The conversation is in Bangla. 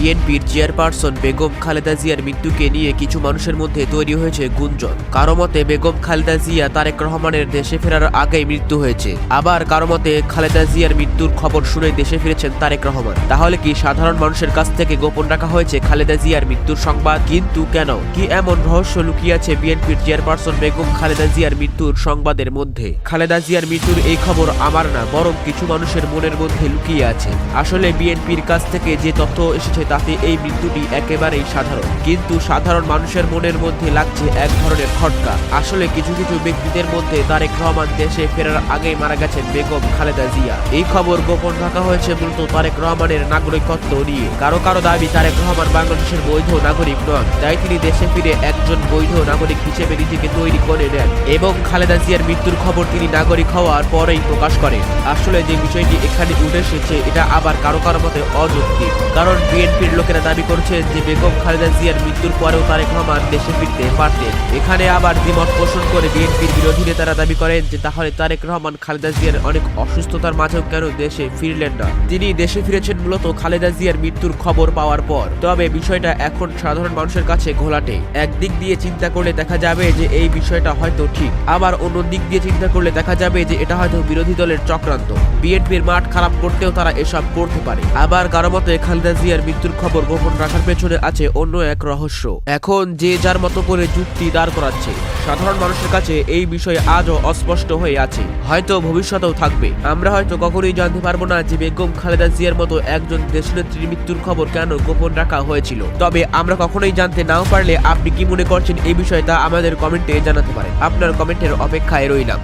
বিএনপির চেয়ারপারসন বেগম খালেদা জিয়ার মৃত্যুকে নিয়ে কিছু মানুষের মধ্যে তৈরি হয়েছে গুঞ্জন। কারও মতে, বেগম খালেদা জিয়া, তারেক রহমানের দেশে ফেরার আগেই মৃত্যু হয়েছে। আবার কারও মতে, খালেদা জিয়ার মৃত্যুর খবর শুনে দেশে ফিরেছেন তারেক রহমান। তাহলে কি সাধারণ মানুষের কাছ থেকে গোপন রাখা হয়েছে খালেদা জিয়ার মৃত্যুর সংবাদ? কিন্তু কেন? কি এমন রহস্য লুকিয়ে আছে বিএনপির চেয়ারপারসন বেগম খালেদা জিয়ার মৃত্যুর সংবাদের মধ্যে? খালেদা জিয়ার মৃত্যুর এই খবর আমার না, বরং কিছু মানুষের মনের মধ্যে লুকিয়ে আছে। আসলে বিএনপির কাছ থেকে যে তথ্য এসেছে তাতে এই মৃত্যুটি একেবারেই সাধারণ। কিন্তু সাধারণ মানুষের মনের মধ্যে লাগছে এক ধরনের খটকা। আসলে কিছু কিছু ব্যক্তিদের মধ্যে তারেক রহমান দেশে ফেরার আগেই মারা গেছেন বেগম খালেদা জিয়া। এই খবর গোপন রাখা হয়েছে মূলত তারেক রহমানের নাগরিকত্ব নিয়ে। কারও কারও দাবি তারেক রহমান বাংলাদেশের বৈধ নাগরিক নন, তাই তিনি দেশে ফিরে একজন বৈধ নাগরিক হিসেবে নিজেকে তৈরি করে নেন এবং খালেদা জিয়ার মৃত্যুর খবর তিনি নাগরিক হওয়ার পরেই প্রকাশ করেন। আসলে যে বিষয়টি এখানে উঠে এসেছে, এটা আবার কারও কারও মতে অযৌক্তিক। কারণ বিএনপির লোকেরা দাবি করছেন যে বেগম খালেদা জিয়ার মৃত্যুর পরেও তারেক রহমান দেশে ফিরতে পারতেন। এখানে আবার দ্বিমত পোষণ করে বিএনপির বিরোধী নেতারা দাবি করেন যে তাহলে তারেক রহমান খালেদা জিয়ার অনেক অসুস্থতার মাঝেও কেন দেশে ফিরলেন না? তিনি দেশে ফিরেছেন মূলত খালেদা জিয়ার মৃত্যুর খবর পাওয়ার পর। তবে বিষয়টা এখন সাধারণ মানুষের কাছে ঘোলাটে। একদিক দিয়ে চিন্তা করলে দেখা যাবে যে এই বিষয়টা হয়তো ঠিক। আবার অন্য দিক দিয়ে চিন্তা করলে দেখা যাবে যে এটা হয়তো বিরোধী দলের চক্রান্ত। বিএনপির মাঠ খারাপ করতেও তারা এসব করতে পারে। আবার কারও মতে খালেদা জিয়ার মৃত্যুর খবর গোপন রাখার পেছনে আছে অন্য এক রহস্য। এখন যে যার মতো করে যুক্তি দাঁড় করাচ্ছে, সাধারণ মানুষের কাছে এই বিষয় আজও অস্পষ্ট হয়ে আছে। হয়তো ভবিষ্যতেও থাকবে। আমরা হয়তো কখনোই জানতে পারব না যে বেগম খালেদা জিয়ার মতো একজন দেশনেত্রীর মৃত্যুর খবর কেন গোপন রাখা হয়েছিল। তবে আমরা কখনোই জানতে নাও পারলে আপনি কি মনে করছেন এই বিষয়ে তা আমাদের কমেন্টে জানাতে পারেন। আপনার কমেন্টের অপেক্ষায় রইলাম।